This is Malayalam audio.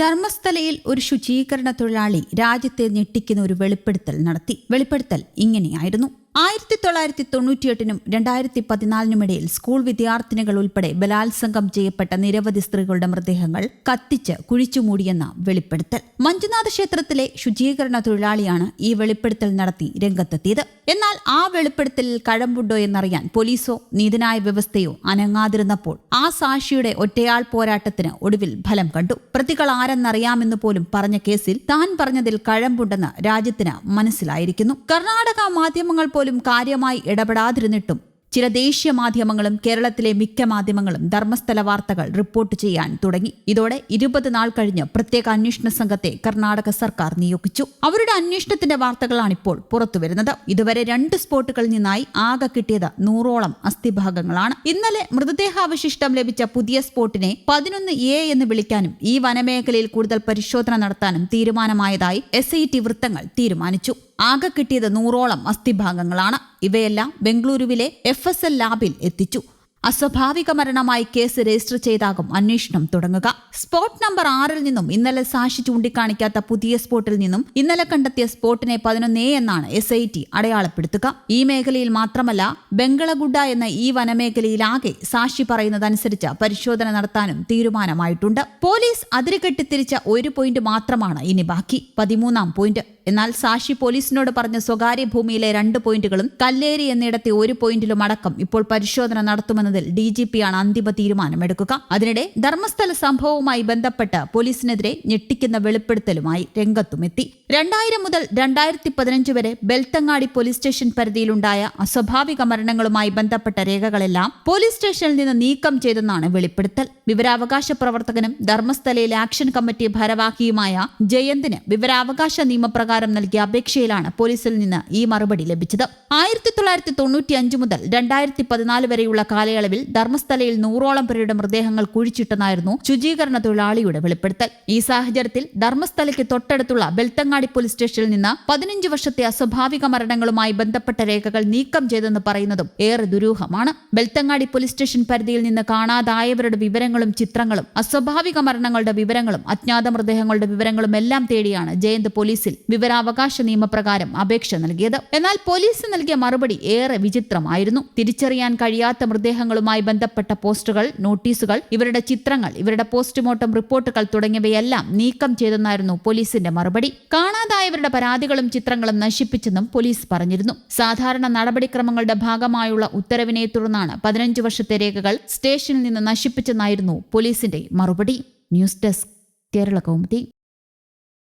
ധർമ്മസ്ഥലയിൽ ഒരു ശുചീകരണ തൊഴിലാളി രാജ്യത്തെ ഞെട്ടിക്കുന്ന ഒരു വെളിപ്പെടുത്തൽ നടത്തി. വെളിപ്പെടുത്തൽ ഇങ്ങനെയായിരുന്നു. ആയിരത്തി തൊള്ളായിരത്തി തൊണ്ണൂറ്റിയെട്ടിനും രണ്ടായിരത്തി പതിനാലിനുമിടയിൽ സ്കൂൾ വിദ്യാർത്ഥിനികൾ ഉൾപ്പെടെ ബലാത്സംഗം ചെയ്യപ്പെട്ട നിരവധി സ്ത്രീകളുടെ മൃതദേഹങ്ങൾ കത്തിച്ച് കുഴിച്ചുമൂടിയെന്ന വെളിപ്പെടുത്തൽ. മഞ്ജുനാഥ ക്ഷേത്രത്തിലെ ശുചീകരണ തൊഴിലാളിയാണ് ഈ വെളിപ്പെടുത്തൽ നടത്തി രംഗത്തെത്തിയത്. എന്നാൽ ആ വെളിപ്പെടുത്തലിൽ കഴമ്പുണ്ടോ എന്നറിയാൻ പോലീസോ നീതിന്യായ വ്യവസ്ഥയോ അനങ്ങാതിരുന്നപ്പോൾ ആ സാക്ഷിയുടെ ഒറ്റയാൾ പോരാട്ടത്തിന് ഒടുവിൽ ഫലം കണ്ടു. പ്രതികൾ ആരെന്നറിയാമെന്ന് പോലും പറഞ്ഞ കേസിൽ താൻ പറഞ്ഞതിൽ കഴമ്പുണ്ടെന്ന് രാജ്യത്തിന് മനസ്സിലായിരിക്കുന്നു. കർണാടക മാധ്യമങ്ങൾ പോലും കാര്യമായി ഇടപെടാതിരുന്നിട്ടും ചില ദേശീയ മാധ്യമങ്ങളും കേരളത്തിലെ മിക്ക മാധ്യമങ്ങളും ധർമ്മസ്ഥല വാർത്തകൾ റിപ്പോർട്ട് ചെയ്യാൻ തുടങ്ങി. ഇതോടെ ഇരുപത് നാൾ കഴിഞ്ഞ് പ്രത്യേക അന്വേഷണ സംഘത്തെ കർണാടക സർക്കാർ നിയോഗിച്ചു. അവരുടെ അന്വേഷണത്തിന്റെ വാർത്തകളാണ് ഇപ്പോൾ പുറത്തുവരുന്നത്. ഇതുവരെ രണ്ട് സ്പോട്ടുകളിൽ നിന്നായി ആകെ കിട്ടിയത് നൂറോളം അസ്ഥിഭാഗങ്ങളാണ്. ഇന്നലെ മൃതദേഹാവശിഷ്ടം ലഭിച്ച പുതിയ സ്പോട്ടിനെ പതിനൊന്ന് എ എന്ന് വിളിക്കാനും ഈ വനമേഖലയിൽ കൂടുതൽ പരിശോധന നടത്താനും തീരുമാനമായതായി എസ് വൃത്തങ്ങൾ തീരുമാനിച്ചു. ആകെ കിട്ടിയത് നൂറോളം അസ്ഥിഭാഗങ്ങളാണ്. ഇവയെല്ലാം ബംഗളൂരുവിലെ എഫ് എസ് എൽ ലാബിൽ എത്തിച്ചു. അസ്വാഭാവിക മരണമായി കേസ് രജിസ്റ്റർ ചെയ്താകും അന്വേഷണം തുടങ്ങുക. സ്പോട്ട് നമ്പർ ആറിൽ നിന്നും ഇന്നലെ സാക്ഷി ചൂണ്ടിക്കാണിക്കാത്ത പുതിയ സ്പോട്ടിൽ നിന്നും ഇന്നലെ കണ്ടെത്തിയ സ്പോട്ടിനെ പതിനൊന്നേ എന്നാണ് എസ് ഐ ടി അടയാളപ്പെടുത്തുക. ഈ മേഖലയിൽ മാത്രമല്ല ബംഗളഗുഡ എന്ന ഈ വനമേഖലയിലാകെ സാക്ഷി പറയുന്നതനുസരിച്ച് പരിശോധന നടത്താനും തീരുമാനമായിട്ടുണ്ട്. പോലീസ് അതിരുകെട്ടിത്തിരിച്ച ഒരു പോയിന്റ് മാത്രമാണ് ഇനി ബാക്കി. പതിമൂന്നാം പോയിന്റ്. എന്നാൽ സാക്ഷി പോലീസിനോട് പറഞ്ഞ സ്വകാര്യ ഭൂമിയിലെ രണ്ട് പോയിന്റുകളും കല്ലേരി എന്നിടത്തെ ഒരു പോയിന്റിലും അടക്കം ഇപ്പോൾ പരിശോധന നടത്തുമെന്നതിൽ ഡി ജി അന്തിമ തീരുമാനമെടുക്കുക. അതിനിടെ ധർമ്മസ്ഥല സംഭവവുമായി ബന്ധപ്പെട്ട് പോലീസിനെതിരെ ഞെട്ടിക്കുന്ന വെളിപ്പെടുത്തലുമായി രംഗത്തുമെത്തി. രണ്ടായിരം മുതൽ രണ്ടായിരത്തി പതിനഞ്ച് വരെ ബെൽത്തങ്ങാടി പോലീസ് സ്റ്റേഷൻ പരിധിയിലുണ്ടായ അസ്വാഭാവിക മരണങ്ങളുമായി ബന്ധപ്പെട്ട രേഖകളെല്ലാം പോലീസ് സ്റ്റേഷനിൽ നിന്ന് നീക്കം ചെയ്തെന്നാണ് വെളിപ്പെടുത്തൽ. വിവരാവകാശ പ്രവർത്തകനും ധർമ്മസ്ഥലയിലെ ആക്ഷൻ കമ്മിറ്റി ഭാരവാഹിയുമായ ജയന്തിന് വിവരാവകാശ നിയമപ്രകാരം നൽകിയ അപേക്ഷയിലാണ് പോലീസിൽ നിന്ന് ഈ മറുപടി ലഭിച്ചത്. ആയിരത്തി തൊള്ളായിരത്തി തൊണ്ണൂറ്റി അഞ്ച് മുതൽ രണ്ടായിരത്തി പതിനാല് വരെയുള്ള കാലയളവിൽ ധർമ്മസ്ഥലയിൽ നൂറോളം പേരുടെ മൃതദേഹങ്ങൾ കുഴിച്ചിട്ടെന്നായിരുന്നു ശുചീകരണ തൊഴിലാളിയുടെ വെളിപ്പെടുത്തൽ. ഈ സാഹചര്യത്തിൽ ധർമ്മസ്ഥലയ്ക്ക് തൊട്ടടുത്തുള്ള ബെൽത്തങ്ങാടി പോലീസ് സ്റ്റേഷനിൽ നിന്ന് പതിനഞ്ച് വർഷത്തെ അസ്വാഭാവിക മരണങ്ങളുമായി ബന്ധപ്പെട്ട രേഖകൾ നീക്കം ചെയ്തെന്ന് പറയുന്നതും ഏറെ ദുരൂഹമാണ്. ബെൽത്തങ്ങാടി പോലീസ് സ്റ്റേഷൻ പരിധിയിൽ നിന്ന് കാണാതായവരുടെ വിവരങ്ങളും ചിത്രങ്ങളും അസ്വാഭാവിക മരണങ്ങളുടെ വിവരങ്ങളും അജ്ഞാത മൃതദേഹങ്ങളുടെ വിവരങ്ങളും എല്ലാം തേടിയാണ് ജയന്ത് പോലീസിൽ വിവരാവകാശ നിയമപ്രകാരം അപേക്ഷ നൽകിയത്. എന്നാൽ പോലീസ് നൽകിയ മറുപടി ഏറെ വിചിത്രമായിരുന്നു. തിരിച്ചറിയാൻ കഴിയാത്ത മൃതദേഹങ്ങളുമായി ബന്ധപ്പെട്ട പോസ്റ്ററുകൾ നോട്ടീസുകൾ ഇവരുടെ ചിത്രങ്ങൾ ഇവരുടെ പോസ്റ്റ്മോർട്ടം റിപ്പോർട്ടുകൾ തുടങ്ങിയവയെല്ലാം നീക്കം ചെയ്തെന്നായിരുന്നു പോലീസിന്റെ മറുപടി. കാണാതായവരുടെ പരാതികളും ചിത്രങ്ങളും നശിപ്പിച്ചെന്നും പോലീസ് പറഞ്ഞിരുന്നു. സാധാരണ നടപടിക്രമങ്ങളുടെ ഭാഗമായുള്ള ഉത്തരവിനെ തുടർന്നാണ് പതിനഞ്ച് വർഷത്തെ രേഖകൾ സ്റ്റേഷനിൽ നിന്ന് നശിപ്പിച്ചെന്നായിരുന്നു പോലീസിന്റെ മറുപടി. News desk Kerala Kaumudi.